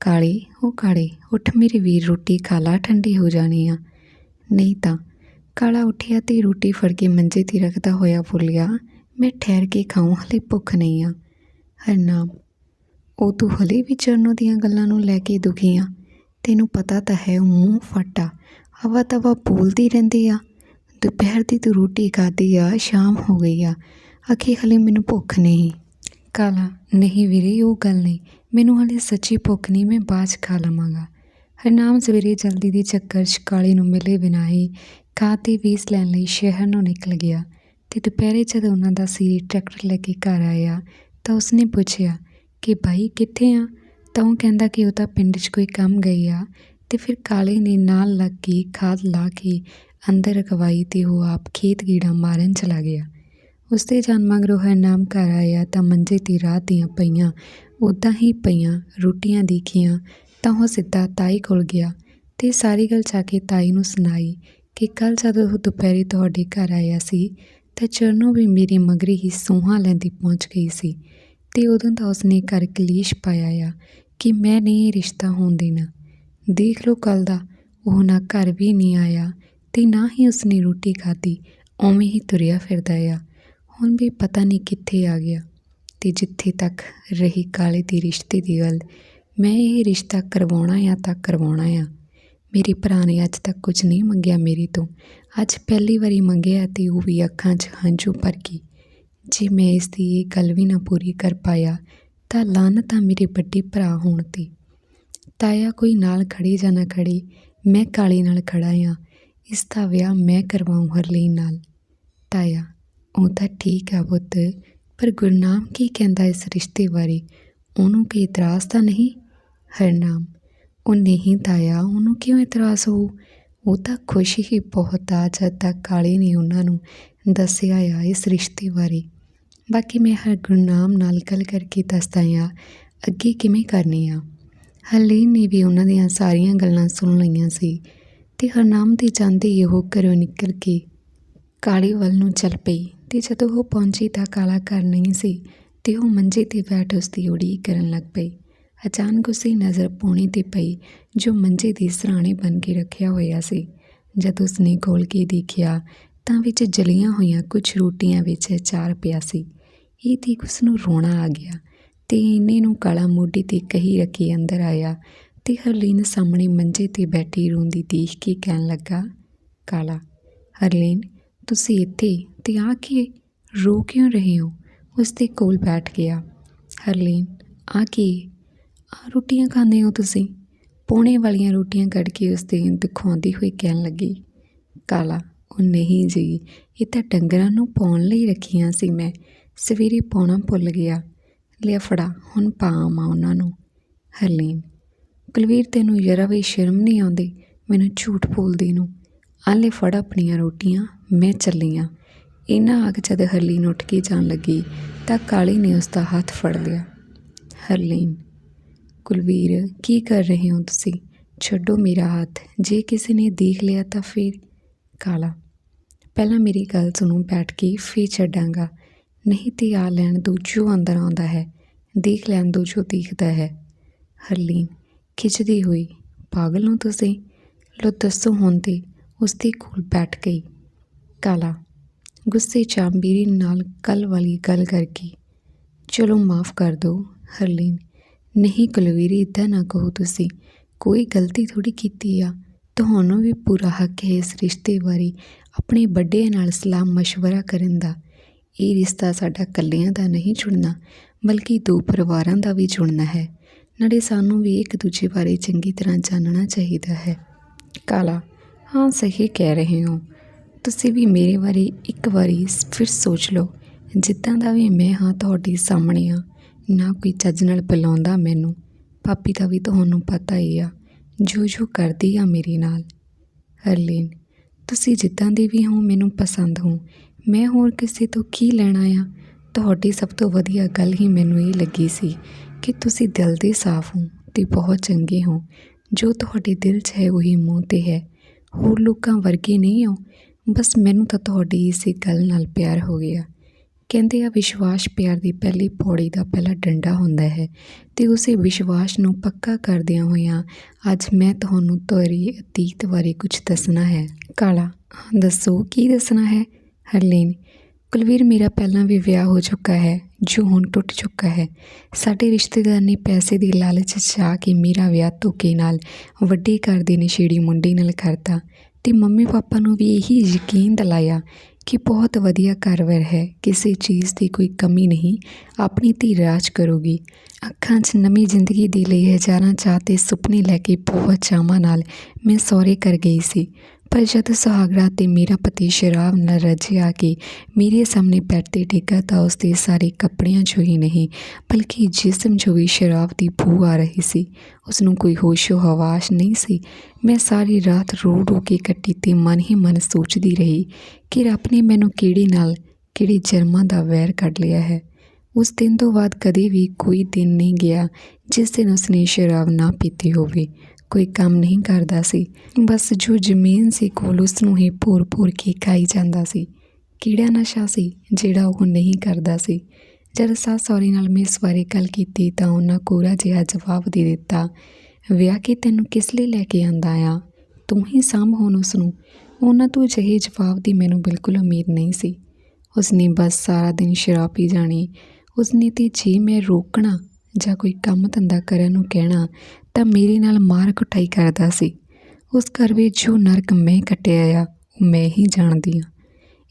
ਕਾਲੇ, ਉਹ ਕਾਲੇ, ਉੱਠ ਮੇਰੇ ਵੀਰ, ਰੋਟੀ ਖਾ ਲਾ, ਠੰਡੀ ਹੋ ਜਾਣੀ ਆ। ਨਹੀਂ ਤਾਂ, ਕਾਲਾ ਉੱਠਿਆ ਤੇ ਰੋਟੀ ਫੜ ਕੇ ਮੰਜੇ ਤੇ ਰੱਖਦਾ ਹੋਇਆ ਬੋਲਿਆ, ਮੈਂ ਠਹਿਰ ਕੇ ਖਾਉਂ ਹਲੇ ਭੁੱਖ ਨਹੀਂ ਆ। ਹਰਨਾਮ ਉਹ ਤੂੰ ਹਲੇ ਵੀ ਚਰਨੋ ਦੀਆਂ ਗੱਲਾਂ ਨੂੰ ਲੈ ਕੇ ਦੁਖੀ ਆ। ਤੈਨੂੰ ਪਤਾ ਤਾਂ ਹੈ, ਉਹ ਮੂੰਹ ਫੱਟਾ, ਹਵਾ ਤਵਾ ਬੋਲਦੀ ਰਹਿੰਦੀ ਆ। ਦੁਪਹਿਰ ਦੀ ਤੂੰ ਰੋਟੀ ਖਾਧੀ ਆ, ਸ਼ਾਮ ਹੋ ਗਈ ਆ। ਆਖੀ, ਹਲੇ ਮੈਨੂੰ ਭੁੱਖ ਨਹੀਂ। ਕਾਲਾ, ਨਹੀਂ ਵੀਰੇ ਉਹ ਗੱਲ ਨਹੀਂ। ਮੈਨੂੰ ਹਲੇ ਸੱਚੀ ਭੁੱਖ ਨਹੀਂ, ਮੈਂ ਬਾਅਦ 'ਚ ਖਾ ਲਵਾਂਗਾ। ਹਰਨਾਮ ਸਵੇਰੇ ਜਲਦੀ ਦੇ ਚੱਕਰ 'ਚ ਕਾਲੇ ਨੂੰ ਮਿਲੇ ਬਿਨਾਂ ਹੀ ਖਾ ਤੇ ਵੀਸ ਲੈਣ ਲਈ ਸ਼ਹਿਰ ਨੂੰ ਨਿਕਲ ਗਿਆ ਤੇ ਦੁਪਹਿਰੇ ਜਦ ਉਹਨਾਂ ਦਾ ਸੀਰੀ ਟਰੈਕਟਰ ਲੈ ਕੇ ਘਰ ਆਇਆ ਤਾਂ ਉਸਨੇ ਪੁੱਛਿਆ ਕਿ, ਭਾਈ, ਕਿੱਥੇ ਆ? ਤਾਂ ਉਹ ਕਹਿੰਦਾ ਕਿ ਉਹ ਤਾਂ ਪਿੰਡ 'ਚ ਕੋਈ ਕੰਮ ਗਈ ਆ ਤੇ ਫਿਰ ਕਾਲੇ ਨੇ ਨਾਲ ਲੱਗ ਕੇ ਖਾਦ ਲਾ ਕੇ ਅੰਦਰ ਰਖਵਾਈ ਤੇ ਉਹ ਆਪ ਖੇਤ ਗੀੜਾ ਮਾਰਨ ਚਲਾ ਗਿਆ। ਉਸਦੇ ਜਾਨ ਮਗਰੋਂ ਹਰਨਾਮ ਘਰ ਆਇਆ ਤਾਂ ਮੰਜੇ ਦੀ ਰਾਤ ਦੀਆਂ ਪਈਆਂ ਉੱਦਾਂ ਹੀ ਪਈਆਂ, ਰੋਟੀਆਂ ਦੇਖੀਆਂ, ਤਾਂ ਉਹ ਸਿੱਧਾ ਤਾਈ ਕੋਲ ਗਿਆ ਤੇ ਸਾਰੀ ਗੱਲ ਜਾ ਕੇ ਤਾਈ ਨੂੰ ਸੁਣਾਈ ਕਿ ਕੱਲ ਜਦੋਂ ਉਹ ਦੁਪਹਿਰੇ ਤੁਹਾਡੇ ਘਰ ਆਇਆ ਸੀ, ਤਾਂ ਚਰਨੋ ਵੀ ਮੇਰੇ ਮਗਰੇ ਹੀ ਸੋਹਾਂ ਲੈਂਦੀ ਪਹੁੰਚ ਗਈ ਸੀ ਤੇ ਉਦੋਂ ਤਾਂ ਉਸਨੇ ਘਰ ਕਲੇਸ਼ ਪਾਇਆ ਆ ਕਿ ਮੈਂ ਨਹੀਂ ਇਹ ਰਿਸ਼ਤਾ ਹੋਣ ਦੇਣਾ। ਦੇਖ ਲਓ ਕੱਲ ਦਾ, ਉਹ ਨਾ ਘਰ ਵੀ ਨਹੀਂ ਆਇਆ ਤੇ ਨਾ ਹੀ ਉਸਨੇ ਰੋਟੀ ਖਾਧੀ, ਉਵੇਂ ਹੀ ਤੁਰਿਆ ਫਿਰਦਾ ਆ। ਹੁਣ ਵੀ ਪਤਾ ਨਹੀਂ ਕਿੱਥੇ ਆ ਗਿਆ ਤੇ ਜਿੱਥੇ ਤੱਕ ਰਹੀ ਕਾਲੇ ਦੀ ਰਿਸ਼ਤੇ ਦੀ ਗੱਲ, ਮੈਂ ਇਹ ਰਿਸ਼ਤਾ ਕਰਵਾਉਣਾ ਆ ਤਾਂ ਕਰਵਾਉਣਾ ਆ। ਮੇਰੇ ਭਰਾ ਨੇ ਅੱਜ ਤੱਕ ਕੁਝ ਨਹੀਂ ਮੰਗਿਆ ਮੇਰੇ ਤੋਂ। ਅੱਜ ਪਹਿਲੀ ਵਾਰੀ ਮੰਗਿਆ ਤੇ ਉਹ ਵੀ ਅੱਖਾਂ 'ਚ ਹੰਝੂ ਭਰ ਗਈ। ਜੇ ਮੈਂ ਇਸ ਦੀ ਇਹ ਗੱਲ ਵੀ ਨਾ ਪੂਰੀ ਕਰ ਪਾਇਆ, ਤਾਂ ਲਾਨਤ ਆ ਮੇਰੇ ਵੱਡੇ ਭਰਾ ਹੋਣ ਤੇ। ਤਾਇਆ ਕੋਈ ਨਾਲ ਖੜੀ ਜਾਂ ਨਾ ਖੜੀ, ਮੈਂ ਕਾਲੀ ਨਾਲ ਖੜਾ ਆ। ਇਸ ਦਾ ਵਿਆਹ ਮੈਂ ਕਰਵਾਉਂ ਹਰਲੀਨ ਨਾਲ। ਤਾਇਆ ਉਹ ਤਾਂ ਠੀਕ ਆ ਪੁੱਤ, ਪਰ ਗੁਰਨਾਮ ਕੀ ਕਹਿੰਦਾ ਇਸ ਰਿਸ਼ਤੇ ਬਾਰੇ? ਉਹਨੂੰ ਕੋਈ ਇਤਰਾਜ਼ ਤਾਂ ਨਹੀਂ? ਹਰਨਾਮ, ਉਹ ਨਹੀਂ ਤਾਇਆ ਉਹਨੂੰ ਕਿਉਂ ਇਤਰਾਜ਼ ਹੋਊ? ਉਹ ਤਾਂ ਖੁਸ਼ ਹੀ ਬਹੁਤ ਆ, ਜਦ ਤੱਕ ਕਾਲੇ ਨੇ ਉਹਨਾਂ ਨੂੰ ਦੱਸਿਆ ਆ ਇਸ ਰਿਸ਼ਤੇ ਬਾਰੇ। ਬਾਕੀ ਮੈਂ ਹਰ ਗੁਰਨਾਮ ਨਾਲ ਗੱਲ ਕਰਕੇ ਦੱਸਦਾ ਹਾਂ ਅੱਗੇ ਕਿਵੇਂ ਕਰਨੀ ਆ। ਹਰਲੀਨ ਨੇ ਵੀ ਉਹਨਾਂ ਦੀਆਂ ਸਾਰੀਆਂ ਗੱਲਾਂ ਸੁਣ ਲਈਆਂ ਸੀ ਤੇ ਹਰਨਾਮ ਦੇ ਜਾਂਦੇ ਹੀ ਉਹ ਘਰੋਂ ਨਿਕਲ ਕੇ ਕਾਲੇ ਵੱਲ ਨੂੰ ਚੱਲ ਪਈ। ਤੇ ਜਦੋਂ ਉਹ ਪਹੁੰਚੀ ਤਾਂ ਕਾਲਾ ਘਰ ਨਹੀਂ ਸੀ, ਤੇ ਉਹ ਮੰਜੇ ਤੇ ਬੈਠ ਉਸ ਦੀ ਉਡੀਕ ਕਰਨ ਲੱਗ ਪਈ। ਅਚਾਨਕ ਉਸੇ ਨਜ਼ਰ ਪੌਣੀ ਤੇ ਪਈ, ਜੋ ਮੰਜੇ ਦੇ ਸਰਾਣੇ ਬਣ ਕੇ ਰੱਖਿਆ ਹੋਇਆ ਸੀ। ਜਦ ਉਸਨੇ ਖੋਲ ਕੇ ਦੇਖਿਆ, ਤਾਂ ਵਿੱਚ ਜਲੀਆਂ ਹੋਈਆਂ ਕੁਝ ਰੋਟੀਆਂ ਵਿੱਚ ਅਚਾਰ ਪਿਆ ਸੀ। ਇਹ ਦੇਖ ਉਸ ਨੂੰ ਰੋਣਾ ਆ ਗਿਆ ਤੇ ਇਹਨੇ ਨੂੰ ਕਾਲਾ ਮੋਢੇ ਤੇ ਕਹੀ ਰੱਖੀ ਅੰਦਰ ਆਇਆ ਤੇ ਹਰਲੀਨ ਸਾਹਮਣੇ ਮੰਜੇ ਤੇ ਬੈਠੀ ਰੋਂਦੀ ਦੇਖ ਕੇ ਕਹਿਣ ਲੱਗਾ, ਕਾਲਾ, ਹਰਲੀਨ ਤੁਸੀਂ ਇੱਥੇ ਤੇ ਆ ਕੇ ਰੋ ਕਿਉਂ ਰਹੇ ਹੋ? ਉਸ ਦੇ ਕੋਲ ਬੈਠ ਗਿਆ। ਹਰਲੀਨ, ਆ ਕੇ? ਆ ਰੋਟੀਆਂ ਖਾਂਦੇ ਹੋ ਤੁਸੀਂ? ਪੌਣੇ ਵਾਲੀਆਂ ਰੋਟੀਆਂ ਕੱਢ ਕੇ ਉਸ ਦੇ ਦਿਖਾਉਂਦੀ ਹੋਈ ਕਹਿਣ ਲੱਗੀ। ਕਾਲਾ, ਉਹ ਨਹੀਂ ਜੀ, ਇਹ ਤਾਂ ਡੰਗਰਾਂ ਨੂੰ ਪਾਉਣ ਲਈ ਰੱਖੀਆਂ ਸੀ ਮੈਂ। ਸਵੇਰੇ ਪਾਉਣਾ ਭੁੱਲ ਗਿਆ। ਲਿਆ ਫੜਾ, ਹੁਣ ਪਾਵਾਂ ਉਹਨਾਂ ਨੂੰ। ਹਰਲੀਨ, ਕੁਲਵੀਰ, ਤੈਨੂੰ ਯਰਾ ਵੀ ਸ਼ਰਮ ਨਹੀਂ ਆਉਂਦੀ ਮੈਨੂੰ ਝੂਠ ਬੋਲਦੀ ਨੂੰ? ਆਲੇ ਫੜ ਆਪਣੀਆਂ ਰੋਟੀਆਂ। ਮੈਂ ਚੱਲੀ ਚੱਲੀਆਂ। ਇਹਨਾਂ ਆਗ ਜਦ ਹਰਲੀਨ ਉੱਠ ਕੇ ਜਾਣ ਲੱਗੀ ਤਾਂ ਕਾਲੀ ਨੇ ਉਸ ਦਾ ਹੱਥ ਫੜ ਲਿਆ। ਹਰਲੀਨ, ਕੁਲਵੀਰ, ਕੀ ਕਰ ਰਹੇ ਹੋ ਤੁਸੀਂ? ਛੱਡੋ ਮੇਰਾ ਹੱਥ। ਜੇ ਕਿਸੇ ਨੇ ਦੇਖ ਲਿਆ ਤਾਂ ਫਿਰ? ਕਾਲਾ, ਪਹਿਲਾਂ ਮੇਰੀ ਗੱਲ ਸੁਣੋ, ਬੈਠ ਕੇ ਫੇਰ ਛੱਡਾਂਗਾ। ਨਹੀਂ ਤੇ ਆ ਲੈਣ ਦੋ, ਜੋ ਅੰਦਰ ਆਉਂਦਾ ਹੈ, ਦੇਖ ਲੈਣ ਦੋ, ਜੋ ਦਿਖਦਾ ਹੈ। ਹਰਲੀਨ ਖਿੱਚਦੀ ਹੋਈ, ਪਾਗਲ ਹੋ ਤੁਸੀਂ? ਲੋ ਦੱਸੋ ਹੁਣ ਤੇ ਉਸ ਦੇ ਕੋਲ ਬੈਠ ਗਈ। ਕਾਲਾ। ਗੁੱਸੇ 'ਚ ਆਂਬੀਰੀ ਨਾਲ ਕੱਲ ਵਾਲੀ ਗੱਲ ਕਰਕੇ, ਚਲੋ ਮਾਫ ਕਰ ਦਿਓ ਹਰਲੀਨ। ਨਹੀਂ ਕੁਲਵੀਰੀ ਇਦਾਂ ਨਾ ਕਹੋ ਤੁਸੀਂ। ਕੋਈ ਗਲਤੀ ਥੋੜੀ ਕੀਤੀ ਆ। ਤੁਹਾਨੂੰ ਵੀ ਪੂਰਾ ਹੱਕ ਹੈ ਇਸ ਰਿਸ਼ਤੇ ਬਾਰੇ ਆਪਣੇ ਵੱਡੇ ਨਾਲ ਸਲਾਹ مشਵਰਾ ਕਰਨ ਦਾ। ਇਹ ਰਿਸ਼ਤਾ ਸਾਡਾ ਇਕੱਲਿਆਂ ਦਾ ਨਹੀਂ ਜੁੜਨਾ, ਬਲਕਿ ਦੋ ਪਰਿਵਾਰਾਂ ਦਾ ਵੀ ਜੁੜਨਾ ਹੈ। ਨਾਲੇ ਸਾਨੂੰ ਵੀ ਇੱਕ ਦੂਜੇ ਬਾਰੇ ਚੰਗੀ ਤਰ੍ਹਾਂ ਜਾਣਨਾ ਚਾਹੀਦਾ ਹੈ। ਕਾਲਾ, ਹਾਂ, ਸਹੀ ਕਹਿ ਰਹੇ ਹੋ। ਤੁਸੀਂ ਵੀ ਮੇਰੇ ਬਾਰੇ ਇੱਕ ਵਾਰੀ ਫਿਰ ਸੋਚ ਲਓ। ਜਿੱਦਾਂ ਦਾ ਵੀ ਮੈਂ ਹਾਂ ਤੁਹਾਡੇ ਸਾਹਮਣੇ ਆ ਨਾ ਕੋਈ ਚੱਜ ਨਾਲ ਬੁਲਾਉਂਦਾ ਮੈਨੂੰ। ਪਾਪੀ ਦਾ ਵੀ ਤੁਹਾਨੂੰ ਪਤਾ ਹੀ ਆ, ਜੋ ਜੋ ਕਰਦੀ ਆ ਮੇਰੇ ਨਾਲ। ਹਰਲੀਨ, ਤੁਸੀਂ ਜਿੱਦਾਂ ਦੇ ਵੀ ਹੋ ਮੈਨੂੰ ਪਸੰਦ ਹੋ। ਮੈਂ ਹੋਰ ਕਿਸੇ ਤੋਂ ਕੀ ਲੈਣਾ ਆ? ਤੁਹਾਡੀ ਸਭ ਤੋਂ ਵਧੀਆ ਗੱਲ ਹੀ ਮੈਨੂੰ ਇਹ ਲੱਗੀ ਸੀ ਕਿ ਤੁਸੀਂ ਦਿਲ ਦੇ ਸਾਫ਼ ਹੋ ਤੇ ਬਹੁਤ ਚੰਗੇ ਹੋ। ਜੋ ਤੁਹਾਡੇ ਦਿਲ 'ਚ ਹੈ ਉਹੀ ਮੂੰਹ ਤੇ ਹੈ। ਹੋਰ ਲੋਕਾਂ ਵਰਗੇ ਨਹੀਂ ਹੋ। ਬਸ ਮੈਨੂੰ ਤਾਂ ਤੁਹਾਡੀ ਇਸੇ ਗੱਲ ਨਾਲ ਪਿਆਰ ਹੋ ਗਿਆ। ਕਹਿੰਦੇ ਆ ਵਿਸ਼ਵਾਸ ਪਿਆਰ ਦੀ ਪਹਿਲੀ ਪੌੜੀ ਦਾ ਪਹਿਲਾ ਡੰਡਾ ਹੁੰਦਾ ਹੈ ਤੇ ਉਸੇ ਵਿਸ਼ਵਾਸ ਨੂੰ ਪੱਕਾ ਕਰਦਿਆਂ ਹੋਇਆਂ ਅੱਜ ਮੈਂ ਤੁਹਾਨੂੰ ਤੁਹਾਡੀ ਅਤੀਤ ਬਾਰੇ ਕੁਝ ਦੱਸਣਾ ਹੈ। ਕਾਲਾ ਦੱਸੋ, ਕੀ ਦੱਸਣਾ ਹੈ? ਹਰਲੀਨ, ਕੁਲਵੀਰ ਮੇਰਾ ਪਹਿਲਾਂ ਵੀ ਵਿਆਹ ਹੋ ਚੁੱਕਾ ਹੈ, ਜੋ ਹੁਣ ਟੁੱਟ ਚੁੱਕਾ ਹੈ। ਸਾਡੇ ਰਿਸ਼ਤੇਦਾਰ ਨੇ ਪੈਸੇ ਦੀ ਲਾਲਚ 'ਚ ਆ ਕੇ ਮੇਰਾ ਵਿਆਹ ਧੋਕੇ ਨਾਲ ਵੱਡੇ ਘਰ ਦੇ ਨਸ਼ੇੜੀ ਮੁੰਡੇ ਨਾਲ ਕਰਤਾ। ਅਤੇ ਮੰਮੀ ਪਾਪਾ ਨੂੰ ਵੀ ਇਹੀ ਯਕੀਨ ਦਿਲਾਇਆ ਕਿ ਬਹੁਤ ਵਧੀਆ ਘਰ-ਬਾਰ ਹੈ, ਕਿਸੇ ਚੀਜ਼ ਦੀ ਕੋਈ ਕਮੀ ਨਹੀਂ, ਆਪਣੀ ਧੀ ਰਾਜ ਕਰੂਗੀ। ਅੱਖਾਂ 'ਚ ਨਵੀਂ ਜ਼ਿੰਦਗੀ ਦੇ ਲਈ ਹਜ਼ਾਰਾਂ ਚਾਹ ਤੇ ਸੁਪਨੇ ਲੈ ਕੇ ਬਹੁਤ ਚਾਵਾਂ ਨਾਲ ਮੈਂ ਸਹੁਰੇ ਕਰ ਗਈ ਸੀ। ਪਰ ਜਦ ਸੁਹਾਗਰਾ ਤੇ ਮੇਰਾ ਪਤੀ ਸ਼ਰਾਬ ਨਾਲ ਰੱਜਿਆ ਕੇ ਮੇਰੇ ਸਾਹਮਣੇ ਬੈੱਡ ਤੇ ਡਿੱਗਾ ਤਾਂ ਉਸ ਦੇ ਸਾਰੇ ਕੱਪੜਿਆਂ 'ਚੋਂ ਹੀ ਨਹੀਂ, ਬਲਕਿ ਜਿਸਮ ਜੋ ਵੀ ਸ਼ਰਾਬ ਦੀ ਬੂ ਆ ਰਹੀ ਸੀ। ਉਸ ਨੂੰ ਕੋਈ ਹੋਸ਼ੋ ਹਵਾਸ ਨਹੀਂ ਸੀ। ਮੈਂ ਸਾਰੀ ਰਾਤ ਰੋ ਰੋ ਕੇ ਕੱਟੀ ਤੇ ਮਨ ਹੀ ਮਨ ਸੋਚਦੀ ਰਹੀ ਕਿ ਰੱਬ ਨੇ ਮੈਨੂੰ ਕਿਹੜੇ ਨਾਲ ਕਿਹੜੇ ਜਰਮਾਂ ਦਾ ਵੈਰ ਕੱਢ ਲਿਆ ਹੈ। ਉਸ ਦਿਨ ਤੋਂ ਬਾਅਦ ਕਦੇ ਵੀ ਕੋਈ ਦਿਨ ਨਹੀਂ ਗਿਆ ਜਿਸ ਦਿਨ ਉਸਨੇ ਸ਼ਰਾਬ ਨਾ ਪੀਤੀ ਹੋਵੇ। ਕੋਈ ਕੰਮ ਨਹੀਂ ਕਰਦਾ ਸੀ। ਬਸ ਜੋ ਜ਼ਮੀਨ ਸੀ ਕੋਲ ਉਸ ਨੂੰ ਹੀ ਭੋਰ-ਭੋਰ ਕੇ ਖਾਈ ਜਾਂਦਾ ਸੀ। ਕਿਹੜਾ ਨਸ਼ਾ ਸੀ ਜਿਹੜਾ ਉਹ ਨਹੀਂ ਕਰਦਾ ਸੀ। ਜਦ ਸੱਸ ਸਹੁਰੇ ਨਾਲ ਮੈਂ ਇਸ ਬਾਰੇ ਗੱਲ ਕੀਤੀ ਤਾਂ ਉਹਨਾਂ ਕੋਰਾ ਜਿਹਾ ਜਵਾਬ ਦੇ ਦਿੱਤਾ, ਵਿਆਹ ਕੇ ਤੈਨੂੰ ਕਿਸ ਲਈ ਲੈ ਕੇ ਆਂਦਾ ਆ? ਤੂੰ ਹੀ ਸਾਂਭ ਹੋਣ ਉਸ ਨੂੰ ਉਹਨਾਂ ਤੋਂ ਅਜਿਹੇ ਜਵਾਬ ਦੀ ਮੈਨੂੰ ਬਿਲਕੁਲ ਉਮੀਦ ਨਹੀਂ ਸੀ। ਉਸਨੇ ਬਸ ਸਾਰਾ ਦਿਨ ਸ਼ਰਾਬ ਪੀ ਜਾਣੀ। ਉਸਨੇ ਤੇ ਜੇ ਮੈਂ ਰੋਕਣਾ ਜਾਂ ਕੋਈ ਕੰਮ ਧੰਦਾ ਕਰਨ ਨੂੰ ਕਹਿਣਾ ਤਾਂ ਮੇਰੇ ਨਾਲ ਮਾਰ ਕੁਟਾਈ ਕਰਦਾ ਸੀ। ਉਸ ਘਰ ਵਿੱਚ ਜੋ ਨਰਕ ਮੈਂ ਕੱਟਿਆ ਆ, ਉਹ ਮੈਂ ਹੀ ਜਾਣਦੀ ਹਾਂ।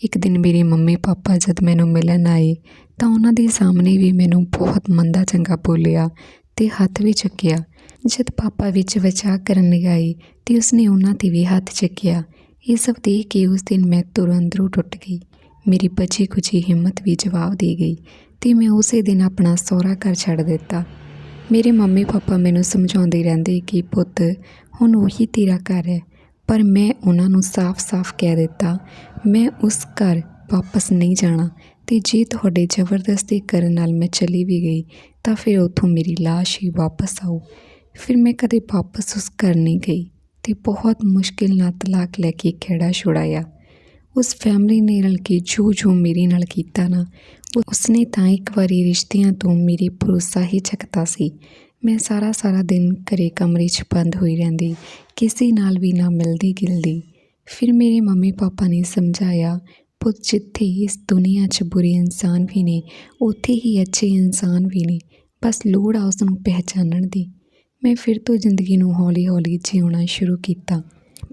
ਇੱਕ ਦਿਨ ਮੇਰੇ ਮੰਮੀ ਪਾਪਾ ਜਦ ਮੈਨੂੰ ਮਿਲਣ ਆਏ ਤਾਂ ਉਹਨਾਂ ਦੇ ਸਾਹਮਣੇ ਵੀ ਮੈਨੂੰ ਬਹੁਤ ਮੰਦਾ ਚੰਗਾ ਬੋਲਿਆ ਤੇ ਹੱਥ ਵੀ ਚੱਕਿਆ। ਜਦ ਪਾਪਾ ਵਿੱਚ ਵਿਚਾਰ ਕਰਨ ਲਗਾਈ ਤੇ ਉਸਨੇ ਉਹਨਾਂ ਤੇ ਵੀ ਹੱਥ ਚੱਕਿਆ। ਇਹ ਸਭ ਦੇਖ ਕੇ ਉਸ ਦਿਨ ਮੈਂ ਤੁਰੰਤ ਅੰਦਰੋਂ ਟੁੱਟ ਗਈ। ਮੇਰੀ ਬਚੀ ਕੁਚੀ ਹਿੰਮਤ ਵੀ ਜਵਾਬ ਦੇ ਗਈ। ਤੇ ਮੈਂ ਉਸੇ ਦਿਨ ਆਪਣਾ ਸਹੁਰਾ ਘਰ ਛੱਡ ਦਿੱਤਾ। ਮੇਰੇ ਮੰਮੀ ਪਾਪਾ ਮੈਨੂੰ ਸਮਝਾਉਂਦੇ ਰਹਿੰਦੇ ਕਿ ਪੁੱਤ, ਹੁਣ ਉਹੀ ਤੇਰਾ ਘਰ ਹੈ। ਪਰ ਮੈਂ ਉਹਨਾਂ ਨੂੰ ਸਾਫ਼-ਸਾਫ਼ ਕਹਿ ਦਿੱਤਾ, ਮੈਂ ਉਸ ਘਰ ਵਾਪਸ ਨਹੀਂ ਜਾਣਾ ਤੇ ਜੇ ਤੁਹਾਡੇ ਜ਼ਬਰਦਸਤੀ ਕਰਨ ਨਾਲ ਮੈਂ ਚਲੀ ਵੀ ਗਈ, ਤਾਂ ਫਿਰ ਉੱਥੋਂ ਮੇਰੀ ਲਾਸ਼ ਹੀ ਵਾਪਸ ਆਉ ਫਿਰ ਮੈਂ ਕਦੇ ਵਾਪਸ ਉਸ ਘਰ ਨਹੀਂ ਗਈ ਤੇ ਬਹੁਤ ਮੁਸ਼ਕਿਲ ਨਾਲ ਤਲਾਕ ਲੈ ਕੇ ਖੇੜਾ ਛੁਡਾਇਆ। ਉਸ ਫੈਮਿਲੀ ਨੇ ਰਲ ਕੇ ਜੋ ਜੋ ਮੇਰੇ ਨਾਲ ਕੀਤਾ ਨਾ ਉਸਨੇ ਤਾਂ ਇੱਕ ਵਾਰੀ ਰਿਸ਼ਤਿਆਂ ਤੋਂ ਮੇਰੇ ਭਰੋਸਾ ਹੀ ਚੱਕਤਾ ਸੀ। ਮੈਂ ਸਾਰਾ ਸਾਰਾ ਦਿਨ ਘਰੇ ਕਮਰੇ 'ਚ ਬੰਦ ਹੋਈ ਰਹਿੰਦੀ, ਕਿਸੇ ਨਾਲ ਵੀ ਨਾ ਮਿਲਦੀ ਗਿਲਦੀ। ਫਿਰ ਮੇਰੇ ਮੰਮੀ ਪਾਪਾ ਨੇ ਸਮਝਾਇਆ, ਪੁੱਤ, ਜਿੱਥੇ ਇਸ ਦੁਨੀਆ 'ਚ ਬੁਰੇ ਇਨਸਾਨ ਵੀ ਨੇ, ਉੱਥੇ ਹੀ ਅੱਛੇ ਇਨਸਾਨ ਵੀ ਨੇ। ਬਸ ਲੋੜ ਆ ਉਸ ਨੂੰ ਪਹਿਚਾਨਣ ਦੀ। ਮੈਂ ਫਿਰ ਤੋਂ ਜ਼ਿੰਦਗੀ ਨੂੰ ਹੌਲੀ-ਹੌਲੀ ਜਿਉਣਾ ਸ਼ੁਰੂ ਕੀਤਾ।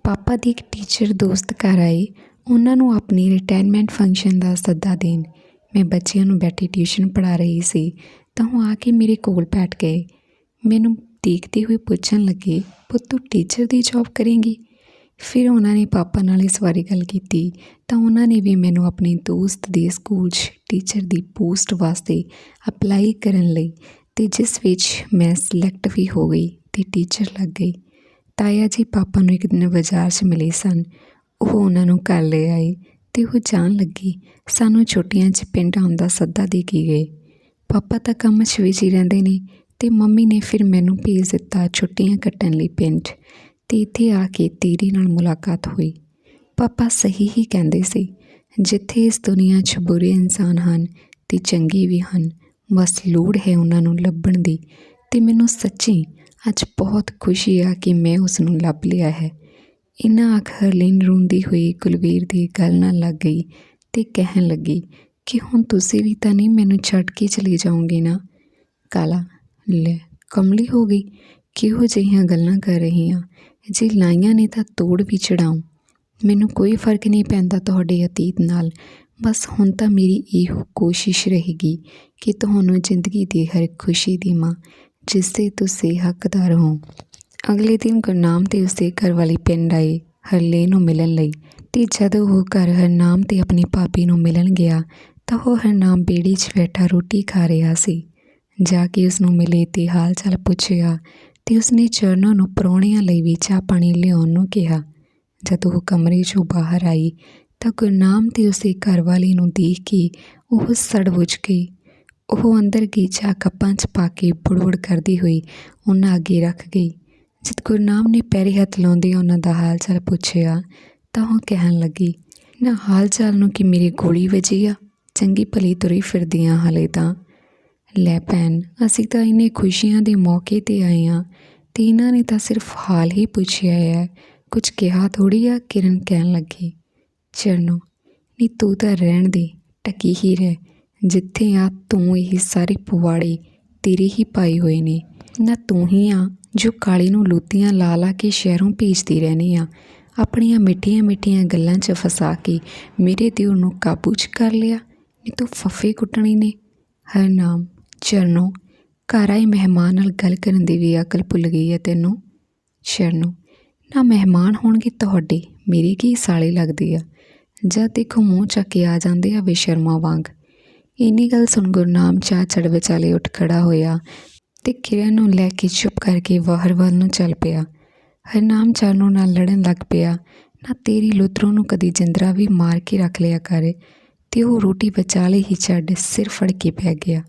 ਪਾਪਾ ਦੀ ਇੱਕ ਟੀਚਰ ਦੋਸਤ ਘਰ ਆਏ। ਉਹਨਾਂ ਨੂੰ ਆਪਣੀ ਰਿਟਾਇਰਮੈਂਟ ਫੰਕਸ਼ਨ ਦਾ ਸੱਦਾ ਦੇਣ। ਮੈਂ ਬੱਚਿਆਂ ਨੂੰ ਬੈਠੀ ਟਿਊਸ਼ਨ ਪੜ੍ਹਾ ਰਹੀ ਸੀ, ਤਾਂ ਉਹ ਆ ਕੇ ਮੇਰੇ ਕੋਲ ਬੈਠ ਗਏ। ਮੈਨੂੰ ਦੇਖਦੇ ਹੋਏ ਪੁੱਛਣ ਲੱਗੇ, ਪੁੱਤ, ਤੂੰ ਟੀਚਰ ਦੀ ਜੌਬ ਕਰੇਂਗੀ? ਫਿਰ ਉਹਨਾਂ ਨੇ ਪਾਪਾ ਨਾਲ ਇਸ ਬਾਰੇ ਗੱਲ ਕੀਤੀ, ਤਾਂ ਉਹਨਾਂ ਨੇ ਵੀ ਮੈਨੂੰ ਆਪਣੇ ਦੋਸਤ ਦੇ ਸਕੂਲ 'ਚ ਟੀਚਰ ਦੀ ਪੋਸਟ ਵਾਸਤੇ ਅਪਲਾਈ ਕਰਨ ਲਈ ਤੇ ਜਿਸ ਵਿੱਚ ਮੈਂ ਸਿਲੈਕਟ ਵੀ ਹੋ ਗਈ ਤੇ ਟੀਚਰ ਲੱਗ ਗਈ। ਤਾਇਆ ਜੀ ਪਾਪਾ ਨੂੰ ਇੱਕ ਦਿਨ ਬਾਜ਼ਾਰ 'ਚ ਮਿਲੇ ਸਨ। ਉਹ ਉਹਨਾਂ ਨੂੰ ਘਰ ਲੈ ਆਏ ਤੇ ਉਹ ਜਾਣ ਲੱਗੀ। ਸਾਨੂੰ ਛੁੱਟੀਆਂ 'ਚ ਪਿੰਡ ਆਉਣ ਦਾ ਸੱਦਾ ਦੇ ਕੇ ਗਏ। ਪਾਪਾ ਤਾਂ ਕੰਮ 'ਚ ਵਿੱਚ ਹੀ ਰਹਿੰਦੇ ਨੇ ਤੇ ਮੰਮੀ ਨੇ ਫਿਰ ਮੈਨੂੰ ਭੇਜ ਦਿੱਤਾ ਛੁੱਟੀਆਂ ਕੱਟਣ ਲਈ ਪਿੰਡ। ਤੇ ਇੱਥੇ ਆ ਕੇ ਤੇਰੀ ਨਾਲ ਮੁਲਾਕਾਤ ਹੋਈ। ਪਾਪਾ ਸਹੀ ਹੀ ਕਹਿੰਦੇ ਸੀ, ਜਿੱਥੇ ਇਸ ਦੁਨੀਆ 'ਚ ਬੁਰੇ ਇਨਸਾਨ ਹਨ ਤੇ ਚੰਗੇ ਵੀ ਹਨ, ਬਸ ਲੋੜ ਹੈ ਉਹਨਾਂ ਨੂੰ ਲੱਭਣ ਦੀ। ਤੇ ਮੈਨੂੰ ਸੱਚੀ ਅੱਜ ਬਹੁਤ ਖੁਸ਼ੀ ਆ ਕਿ ਮੈਂ ਉਸ ਨੂੰ ਲੱਭ ਲਿਆ ਹੈ। ਇਨਾ ਆਖ ਹਰਲੀਨ ਰੋਂਦੀ ਹੋਈ ਕੁਲਵੀਰ ਦੀ ਗੱਲ ਨਾਲ ਲੱਗ ਗਈ ਤੇ ਕਹਿਣ ਲੱਗੀ ਕਿ ਹੁਣ ਤੁਸੀਂ ਵੀ ਤਾਂ ਨਹੀਂ ਮੈਨੂੰ ਛੱਡ ਕੇ ਚਲੇ ਜਾਓਗੇ ਨਾ? ਕਾਲਾ, ਲੈ, ਕਮਲੀ ਹੋ ਗਈ। ਕਿਹੋ ਜਿਹੀਆਂ ਗੱਲਾਂ ਕਰ ਰਹੀ ਆ ਜੇ ਲਾਈਆਂ ਨੇ ਤਾਂ ਤੋੜ ਵੀ ਚੜਾਉਂ। ਮੈਨੂੰ ਕੋਈ ਫ਼ਰਕ ਨਹੀਂ ਪੈਂਦਾ ਤੁਹਾਡੇ ਅਤੀਤ ਨਾਲ। ਬਸ ਹੁਣ ਤਾਂ ਮੇਰੀ ਇਹੋ ਕੋਸ਼ਿਸ਼ ਰਹੇਗੀ ਕਿ ਤੁਹਾਨੂੰ ਜ਼ਿੰਦਗੀ ਦੀ ਹਰ ਖੁਸ਼ੀ ਦੀ ਮਾਂ, ਜਿਸ ਦੇ ਤੁਸੀਂ ਹੱਕਦਾਰ ਹੋ। ਅਗਲੇ ਦਿਨ ਗੁਰਨਾਮ ਤੇ ਉਸਦੇ ਘਰ ਵਾਲੀ ਪਿੰਡ ਆਈ ਹਰਲੇ ਨੂੰ ਮਿਲਣ ਲਈ। ਤੇ ਜਦੋਂ ਉਹ ਘਰ ਹਰਨਾਮ ਤੇ ਆਪਣੀ ਭਾਬੀ ਨੂੰ ਮਿਲਣ ਗਿਆ, ਤਾਂ ਉਹ ਹਰਨਾਮ ਬੇੜੀ 'ਚ ਬੈਠਾ ਰੋਟੀ ਖਾ ਰਿਹਾ ਸੀ। ਜਾ ਕੇ ਉਸ ਨੂੰ ਮਿਲੇ ਤੇ ਹਾਲ ਚਾਲ ਪੁੱਛਿਆ ਤੇ ਉਸਨੇ ਚਰਨਾਂ ਨੂੰ ਪਰੌਣਿਆਂ ਲਈ ਵੀ ਚਾਹ ਪਾਣੀ ਲਿਆਉਣ ਨੂੰ ਕਿਹਾ। ਜਦੋਂ ਉਹ ਕਮਰੇ 'ਚੋਂ ਬਾਹਰ ਆਈ, ਤਾਂ ਗੁਰਨਾਮ ਤੇ ਉਸੇ ਘਰਵਾਲੀ ਨੂੰ ਦੇਖ ਕੇ ਉਹ ਸੜਬੁਝ ਗਈ। ਉਹ ਅੰਦਰ ਗਈ, ਚਾਹ ਕੱਪਾਂ 'ਚ ਪਾ ਕੇ ਬੁੜਬੁੜ ਕਰਦੀ ਹੋਈ ਉਹਨਾਂ ਅੱਗੇ ਰੱਖ ਗਈ। ਜਦ ਗੁਰਨਾਮ ਨੇ ਪੈਰੀ ਹੱਥ ਲਾਉਂਦੇ ਉਹਨਾਂ ਦਾ ਹਾਲ ਚਾਲ ਪੁੱਛਿਆ, ਤਾਂ ਉਹ ਕਹਿਣ ਲੱਗੀ, ਨਾ ਹਾਲ ਚਾਲ ਨੂੰ ਕਿ ਮੇਰੀ ਗੋਲੀ ਵੱਜੀ ਆ? ਚੰਗੀ ਭਲੀ ਤੁਰੀ ਫਿਰਦੀ ਆ ਹਲੇ ਤਾਂ। ਲੈ ਭੈਣ, ਅਸੀਂ ਤਾਂ ਇੰਨੇ ਖੁਸ਼ੀਆਂ ਦੇ ਮੌਕੇ ਤੇ ਆਏ ਆ, ਤੇ ਇਹਨਾਂ ਨੇ ਤਾਂ ਸਿਰਫ ਹਾਲ ਹੀ ਪੁੱਛਿਆ ਹੈ। ਕੁਝ ਕਿਹਾ ਥੋੜੀ ਆ? ਕਿਰਨ ਕਹਿਣ ਲੱਗੀ, ਚਰਨੋ, ਨੀ ਤੂੰ ਤਾਂ ਰਹਿਣ ਦੇ, ਟਕੀ ਹੀ ਰਹਿ। ਜਿੱਥੇ ਆ ਤੂੰ, ਇਹ ਸਾਰੇ ਪਵਾੜੇ ਤੇਰੇ ਹੀ ਪਾਏ ਹੋਏ ਨੇ। ਨਾ ਤੂੰ ਹੀ ਆ ਜੋ ਕਾਲੀ ਨੂੰ ਲੂਤੀਆਂ ਲਾ ਲਾ ਕੇ ਸ਼ਹਿਰੋਂ ਭੇਜਦੀ ਰਹਿੰਦੀ ਆ। ਆਪਣੀਆਂ ਮਿੱਠੀਆਂ ਮਿੱਠੀਆਂ ਗੱਲਾਂ 'ਚ ਫਸਾ ਕੇ ਮੇਰੇ ਦਿਲ ਨੂੰ ਕਾਬੂ 'ਚ ਕਰ ਲਿਆ। ਇਹ ਤੂੰ ਫੱਫੇ ਕੁੱਟਣੀ ਨੇ। ਹਰ ਨਾਮ, ਚਰਨੋ, ਘਰ ਆਏ ਮਹਿਮਾਨ ਨਾਲ ਗੱਲ ਕਰਨ ਦੀ ਵੀ ਅਕਲ ਭੁੱਲ ਗਈ ਹੈ ਤੈਨੂੰ। ਸ਼ਰਨੋ ਨਾ ਮਹਿਮਾਨ ਹੋਣਗੇ ਤੁਹਾਡੇ, ਮੇਰੇ ਕੀ ਸਾਲੇ ਲੱਗਦੀ ਆ। ਜਦ ਦੇਖੋ ਮੂੰਹ ਚੱਕ ਕੇ ਆ ਜਾਂਦੇ ਆ ਬੇਸ਼ਰਮਾ ਵਾਂਗ। ਇੰਨੀ ਗੱਲ ਸੁਣ ਗੁਰਨਾਮ ਚਾਹ ਚੜ ਵਿਚਾਲੇ ਉੱਠ ਖੜਾ ਹੋਇਆ। ਤੇ ਕਿਰਨ ਨੂੰ ਲੈ ਕੇ ਚੁੱਪ ਕਰਕੇ ਬਾਹਰ ਵੱਲ ਨੂੰ ਚੱਲ ਪਿਆ। ਹਰਨਾਮ ਚਾਨੋ ਨਾਲ ਲੜਨ ਲੱਗ ਪਿਆ। ਨਾ ਤੇਰੀ ਲੁਤਰੋਂ ਨੂੰ ਕਦੀ ਜਿੰਦਰਾ ਵੀ ਮਾਰ ਕੇ ਰੱਖ ਲਿਆ ਕਰੇ, ਤੇ ਉਹ ਰੋਟੀ ਵਿਚਾਲੇ ਹੀ ਛੱਡ ਸਿਰ ਫੜ ਕੇ ਪੈ ਗਿਆ।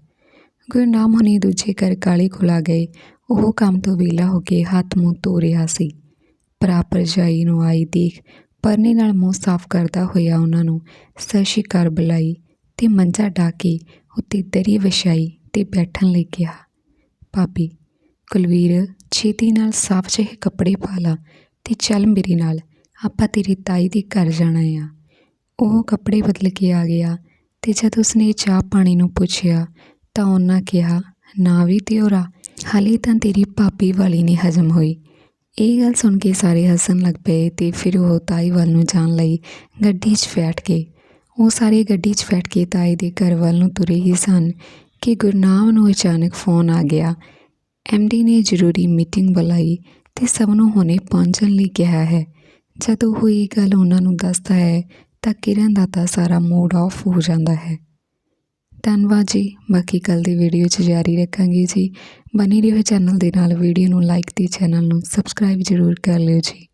ਗੁਰਨਾਮ ਹੁਣੀ ਦੂਜੇ ਘਰ ਕਾਲੀ ਖੁਲਾ ਗਏ। ਉਹ ਕੰਮ ਤੋਂ ਵਿਹਲਾ ਹੋ ਕੇ ਹੱਥ ਮੂੰਹ ਧੋ ਰਿਹਾ ਸੀ। ਭਰਾ ਭਰਜਾਈ ਨੂੰ ਆਈ ਦੇਖ, ਪਰਨੇ ਨਾਲ ਮੂੰਹ ਸਾਫ਼ ਕਰਦਾ ਹੋਇਆ ਉਹਨਾਂ ਨੂੰ ਸਤਿ ਸ਼੍ਰੀ ਬੁਲਾਈ ਤੇ ਮੰਜਾ ਢਾ ਕੇ ਉੱਤੇ ਦਰੀ ਵਿਛਾਈ ਤੇ ਬੈਠਣ ਲਈ ਕਿਹਾ। ਭਾਬੀ, ਕੁਲਵੀਰ, ਛੇਤੀ ਨਾਲ ਸਾਫ਼ ਜਿਹੇ ਕੱਪੜੇ ਪਾ ਲਾ ਤੇ ਚੱਲ ਮੇਰੇ ਨਾਲ, ਆਪਾਂ ਤੇਰੀ ਤਾਈ ਦੇ ਘਰ ਜਾਣਾ ਆ। ਉਹ ਕੱਪੜੇ ਬਦਲ ਕੇ ਆ ਗਿਆ ਤੇ ਜਦ ਉਸਨੇ ਚਾਹ ਪਾਣੀ ਨੂੰ ਪੁੱਛਿਆ ਤਾਂ ਉਹਨਾਂ ਕਿਹਾ, ਨਾ ਵੀ ਤਿਉਰਾ ਹਾਲੇ ਤਾਂ ਤੇਰੀ ਭਾਬੀ ਵਾਲੀ ਨਹੀਂ ਹਜਮ ਹੋਈ। ਇਹ ਗੱਲ ਸੁਣ ਕੇ ਸਾਰੇ ਹੱਸਣ ਲੱਗ ਪਏ ਤੇ ਫਿਰ ਉਹ ਤਾਈ ਵੱਲ ਨੂੰ ਜਾਣ ਲਈ ਗੱਡੀ 'ਚ ਬੈਠ ਗਏ। ਉਹ ਸਾਰੇ ਗੱਡੀ 'ਚ ਬੈਠ ਕੇ ਤਾਈ ਦੇ ਘਰ ਵੱਲ ਨੂੰ ਤੁਰੇ ਹੀ ਸਨ। ਕਿ ਗੁਰਨਾਮ ਨੂੰ ਅਚਾਨਕ ਫੋਨ ਆ ਗਿਆ। ਐਮਡੀ ਨੇ ਜ਼ਰੂਰੀ ਮੀਟਿੰਗ ਬੁਲਾਈ ਤੇ ਸਭ ਨੂੰ ਹੁਣੇ ਪਹੁੰਚਣ ਲਈ ਕਿਹਾ ਹੈ। ਜਦੋਂ ਉਹ ਇਹ ਗੱਲ ਉਹਨਾਂ ਨੂੰ ਦੱਸਦਾ ਹੈ, ਤਾਂ ਕਿਰਨ ਦਾ ਤਾਂ ਸਾਰਾ ਮੂਡ ਆਫ ਹੋ ਜਾਂਦਾ ਹੈ। ਧੰਨਵਾਦ ਜੀ। ਬਾਕੀ ਕੱਲ ਦੀ ਵੀਡੀਓ 'ਚ ਜਾਰੀ ਰੱਖਾਂਗੇ ਜੀ। ਬਨੇ ਰਹੋ ਚੈਨਲ ਦੇ ਨਾਲ। ਵੀਡੀਓ ਨੂੰ ਲਾਈਕ ਤੇ ਚੈਨਲ ਨੂੰ ਸਬਸਕ੍ਰਾਈਬ ਜ਼ਰੂਰ ਕਰ ਲਿਓ ਜੀ।